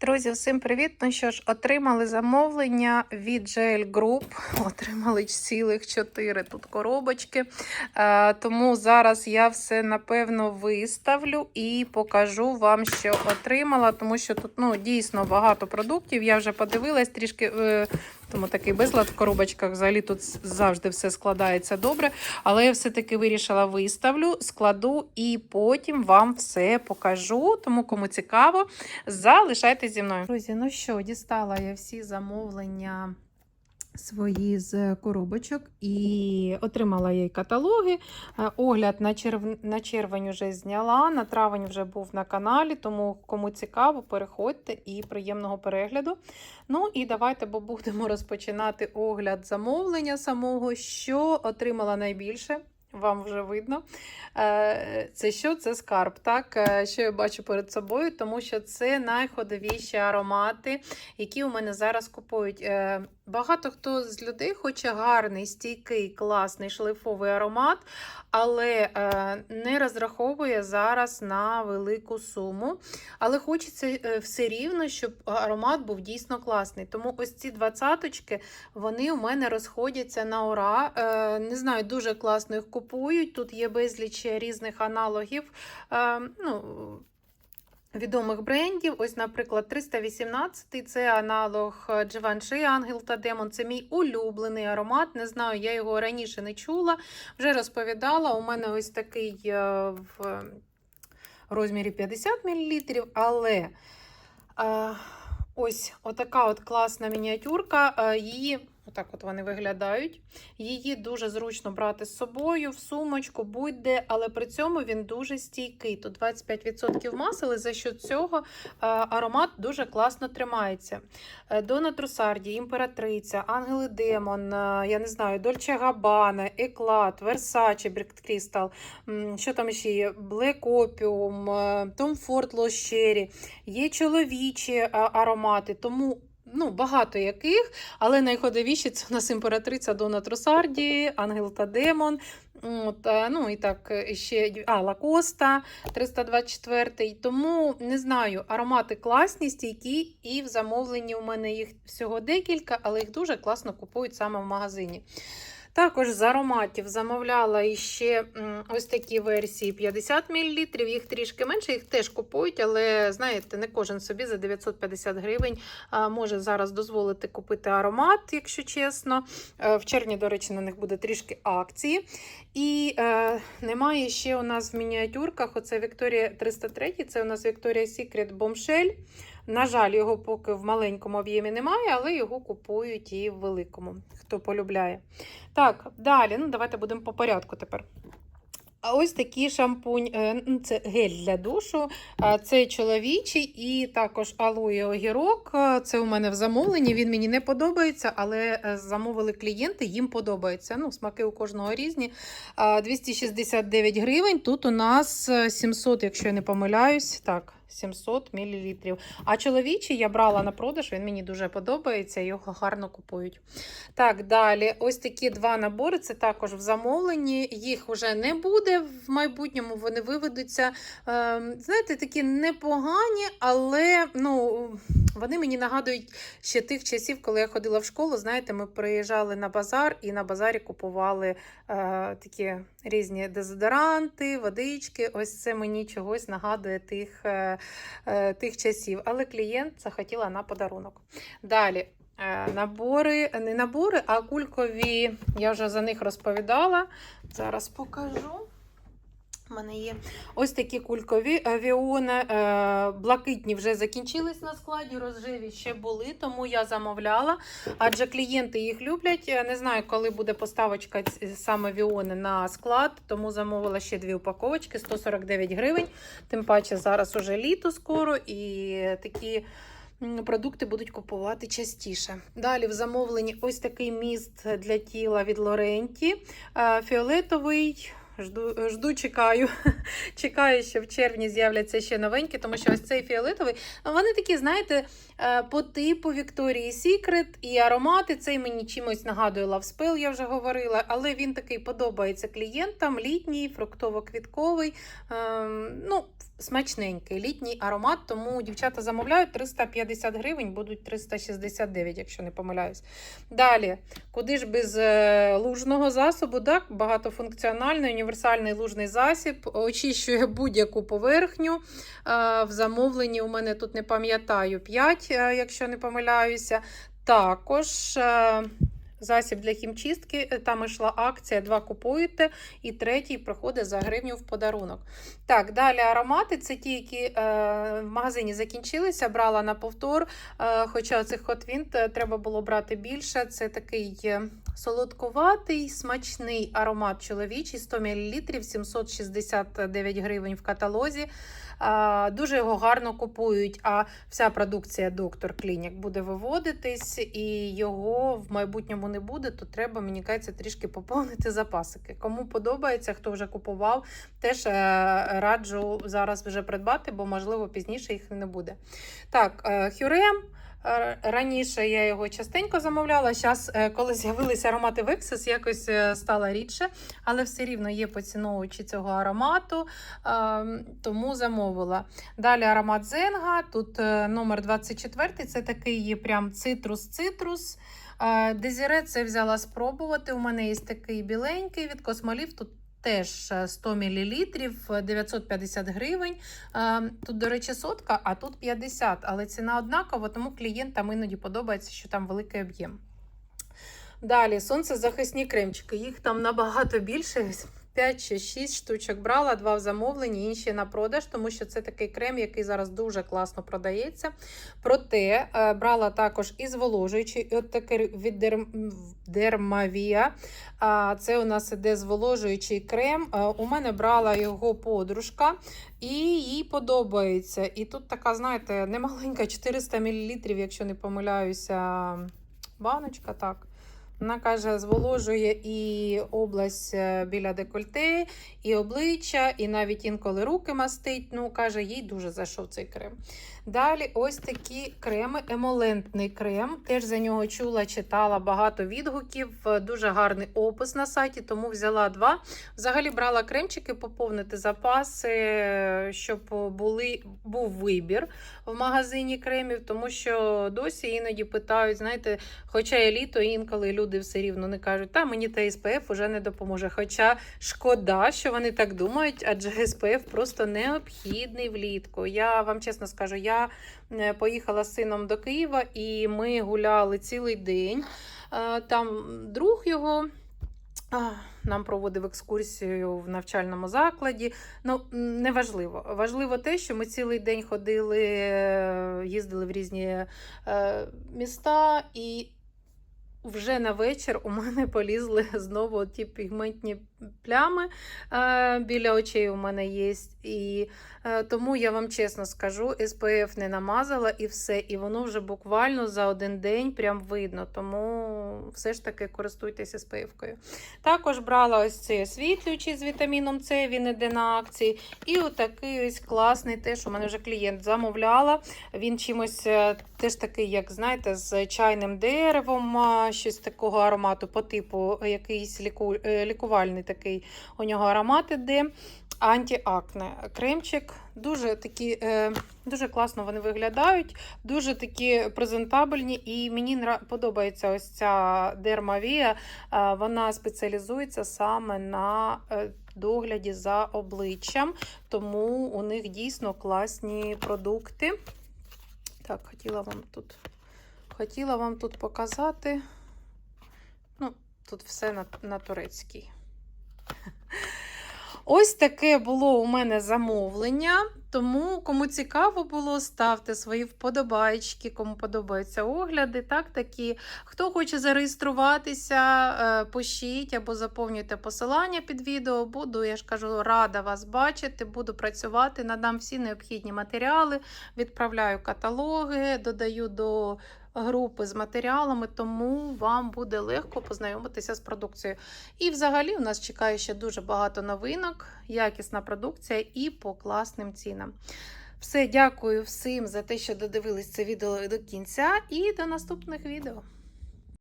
Друзі, всім привіт! Ну що ж, отримали замовлення від GL Group. Отримали цілих 4 тут коробочки. Е, тому зараз я все напевно виставлю і покажу вам, що отримала, тому що тут ну, дійсно багато продуктів. Я вже подивилась трішки. Е, тому такий безлад в коробочках взагалі тут завжди все складається добре. Але я все-таки вирішила виставлю, складу і потім вам все покажу. Тому кому цікаво, залишайтесь зі мною. Друзі, ну що, дістала я всі замовлення. Свої з коробочок і отримала їй каталоги. Е, Огляд на черв... на червень вже зняла, на травень вже був на каналі, тому кому цікаво, переходьте і приємного перегляду. Ну і давайте, бо будемо розпочинати огляд замовлення самого, що отримала найбільше. Вам вже видно. Е, Це що? Це скарб, так? Е, Що я бачу перед собою, тому що це найходовіші аромати, які у мене зараз купують. Е, Багато хто з людей хоче гарний, стійкий, класний шлейфовий аромат, але не розраховує зараз на велику суму. Але хочеться все рівно, щоб аромат був дійсно класний. Тому ось ці двадцяточки, вони у мене розходяться на ура. Не знаю, дуже класно їх купують. Тут є безліч різних аналогів. Е, ну, Відомих брендів, ось, наприклад, 318 це аналог Givenchy Ангел та Демон. Це мій улюблений аромат. Не знаю, я його раніше не чула. Вже розповідала. У мене ось такий е, в розмірі 50 мл, але е, ось отака от класна мініатюрка. Її Отак от вони виглядають. Її дуже зручно брати з собою в сумочку, будь-де, але при цьому він дуже стійкий. Тут 25% масел, і за що цього е, аромат дуже класно тримається. Е, Дона Трусарді, Імператриця, Ангели Демон, е, я не знаю, Дольче Габана, Еклат, Версаче, Брікт Крістал, що там ще є? Black Opium, Tom Ford Lost Є чоловічі аромати, тому ну, багато яких, але найходовіші це у нас імператриця Дона Тросарді, Ангел та Демон. От, е, ну і так е, ще а, Лакоста 324. Тому не знаю, аромати класні, стійкі, і в замовленні у мене їх всього декілька, але їх дуже класно купують саме в магазині. Також з ароматів замовляла іще ось такі версії 50 мл, їх трішки менше, їх теж купують, але знаєте, не кожен собі за 950 гривень може зараз дозволити купити аромат, якщо чесно. Е, В червні, до речі, на них буде трішки акції. І е, немає ще у нас в мініатюрках. Оце Вікторія 303, це у нас Victoria's Secret Bombshell. На жаль, його поки в маленькому об'ємі немає, але його купують і в великому, хто полюбляє. Так, далі, ну давайте будемо по порядку тепер. А ось такий шампунь, е, ну, це гель для душу, це чоловічий і також алоє огірок. Е, Це у мене в замовленні. Він мені не подобається, але е, замовили клієнти, їм подобається. Ну, смаки у кожного різні. 269 гривень. Тут у нас е, 700, якщо я не помиляюсь. Так. 700 мл. А чоловічий я брала на продаж, він мені дуже подобається, його гарно купують. Так, далі, ось такі два набори. Це також в замовленні. Їх вже не буде в майбутньому, вони виведуться. Е, знаєте, такі непогані, але ну, вони мені нагадують ще тих часів, коли я ходила в школу. Знаєте, ми приїжджали на базар і на базарі купували е, такі різні дезодоранти, водички. Ось це мені чогось нагадує тих, е, е, тих часів. Але клієнт захотіла на подарунок. Далі. е, Набори, не набори, а кулькові. Я вже за них розповідала. Зараз покажу. У мене є ось такі кулькові авіони. е, Блакитні вже закінчились на складі, розживі ще були, тому я замовляла. Адже клієнти їх люблять. Е, Не знаю, коли буде поставочка саме віони на склад, тому замовила ще дві упаковочки 149 гривень. Тим паче зараз уже літо скоро і такі. Продукти будуть купувати частіше. Далі в замовленні ось такий міст для тіла від Лоренті. Е, Фіолетовий, жду, жду чекаю. чекаю, що в червні з'являться ще новенькі, тому що ось цей фіолетовий. Вони такі, знаєте, е, по типу Вікторії Сікрет і аромати. Цей мені чимось нагадує Love Spell, я вже говорила, але він такий подобається клієнтам. Літній, фруктово-квітковий. Ем, ну, смачненький літній аромат, тому дівчата замовляють 350 гривень, будуть 369, якщо не помиляюсь. Далі, куди ж без е, лужного засобу, так? багатофункціональний універсальний лужний засіб, очищує будь-яку поверхню. Е, в замовленні у мене тут не пам'ятаю 5, е, якщо не помиляюся. Також. е, Засіб для хімчистки, там йшла акція, два купуєте, і третій проходить за гривню в подарунок. Так, далі аромати це ті, які е, в магазині закінчилися, брала на повтор. Е, хоча цих е, треба було брати більше. Це такий солодкуватий, смачний аромат чоловічий, 100 мл, 769 гривень в каталозі. Дуже його гарно купують. А вся продукція Доктор Клінік буде виводитись, і його в майбутньому не буде, то треба, мені кажеться, трішки поповнити запасики. Кому подобається, хто вже купував, теж е, раджу зараз вже придбати, бо, можливо, пізніше їх не буде. Так, е, Хюрем. Е, Раніше я його частенько замовляла. Зараз, коли з'явилися аромати Vexus, якось е, стало рідше, але все рівно є поціновувачі цього аромату, е, тому замовила. Далі аромат Зенга. Тут е, номер 24 це такий є прям цитрус-цитрус. Е, Дезіре це взяла спробувати. У мене є такий біленький від Космолів. Теж е, 100 мл, 950 гривень. Е, Тут, до речі, сотка, а тут 50, але ціна однакова, тому клієнтам іноді подобається, що там великий об'єм. Далі сонцезахисні кремчики. Їх там набагато більше. 5 чи 6 штучок брала, два в замовленні, інші на продаж, тому що це такий крем, який зараз дуже класно продається. Проте е, брала також і зволожуючий, от такий від Дерм... Дермавія. Це у нас іде зволожуючий крем. Е, У мене брала його подружка, і їй подобається. І тут така, знаєте, немаленька 400 мл, якщо не помиляюся, баночка. так. Вона каже, зволожує і область е, біля декольте, і обличчя, і навіть інколи руки мастить. Ну, каже, їй дуже зайшов цей крем. Далі ось такі креми, емолентний крем. Теж за нього чула, читала багато відгуків. е, Дуже гарний опис на сайті, тому взяла два. Взагалі брала кремчики поповнити запаси, е, щоб були, був вибір в магазині кремів, тому що досі іноді питають, знаєте, хоча є літо, інколи люди все рівно не кажуть, та мені та СПФ вже не допоможе. Хоча шкода, що вони так думають, адже СПФ просто необхідний влітку. Я вам чесно скажу, я е, поїхала з сином до Києва і ми гуляли цілий день. Е, Там друг його. Нам проводив екскурсію в навчальному закладі. Ну, неважливо. Важливо те, що ми цілий день ходили, е, їздили в різні міста, і вже на вечір у мене полізли знову ті пігментні плями е, біля очей у мене є. І е, тому я вам чесно скажу, SPF не намазала і все. І воно вже буквально за один день прям видно. Тому все ж таки користуйтесь SPF-кою. Також брала ось цей освітлюючий з вітаміном С, він іде на акції. І отакий ось класний, теж у мене вже клієнт замовляла. Він чимось е, теж такий, як знаєте, з чайним деревом, щось такого аромату по типу якийсь ліку, лікувальний такий у нього аромат іде. Антіакне кремчик. Дуже такі, е, дуже класно вони виглядають, дуже такі презентабельні. І мені подобається ось ця дермавія. Е, вона спеціалізується саме на е, догляді за обличчям, тому у них дійсно класні продукти. Так, хотіла вам тут, хотіла вам тут показати. Ну, тут все на, на турецькій. Ось таке було у мене замовлення. Тому, кому цікаво було, ставте свої вподобайки, кому подобаються огляди. Так, такі. Хто хоче зареєструватися, е, пишіть або заповнюйте посилання під відео. Буду, я ж кажу, рада вас бачити, буду працювати, надам всі необхідні матеріали, відправляю каталоги, додаю до групи з матеріалами, тому вам буде легко познайомитися з продукцією. І взагалі у нас чекає ще дуже багато новинок, якісна продукція і по класним цінам. Все, дякую всім за те, що додивились це відео до кінця, і до наступних відео.